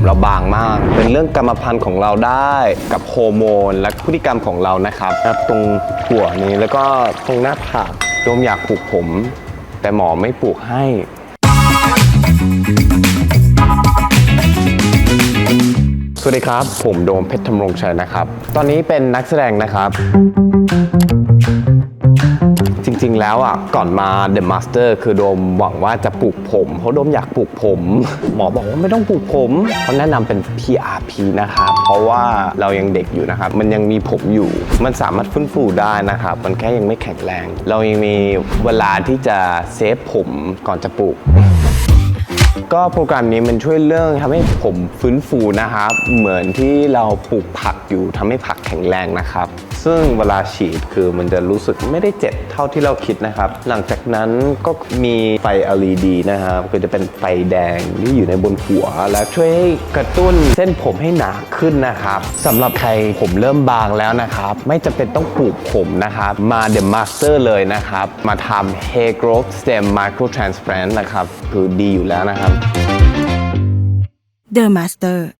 ผมเราบางมาก เป็นเรื่องกรรมพันธุ์ของเราได้กับโฮอร์โมน และพฤติกรรมของเรานะครับครับตรงหัวนี้แล้วก็ตรงหน้าผากโดมอยากปลูกผม แต่หมอไม่ปลูกให้ สวัสดีครับ ผมโดมเพชรธำรงชัยนะครับ ตอนนี้เป็นนักแสดงนะครับ ริง ๆ แล้วอะก่อนมา The Master คือโดมหวังว่าจะปลูกผม เพราะโดมอยากปลูกผม หมอบอกว่าไม่ต้องปลูกผมเขาแนะนำเป็น PRP นะครับเพราะว่าเรายังเด็กอยู่นะครับมันยังมีผมอยู่ มันสามารถฟื้นฟูได้นะครับมันแค่ยังไม่แข็งแรง เรายังมีเวลาที่จะเซฟผมก่อนจะปลูกก็โปรแกรมนี้มันช่วยเรื่องทำให้ผมฟื้นฟูนะครับ เหมือนที่เราปลูกผักอยู่ทำให้ผักแข็งแรงนะครับ ซึ่งเวลาฉีดคือมันจะรู้สึกไม่ได้เจ็บเท่าที่เราคิดนะครับ หลังจากนั้นก็มีไฟ LED นะครับก็จะเป็นไฟแดงที่อยู่ในบนหัว และช่วยให้กระตุ้นเส้นผมให้หนาขึ้นนะครับสำหรับใครผมเริ่มบางแล้วนะครับ ไม่จำเป็นต้องปลูกผมนะครับ มา The Master เลยนะครับ มาทำ Hair Growth Stem Micro Transplant นะครับ คือดีอยู่แล้วนะครับ The Master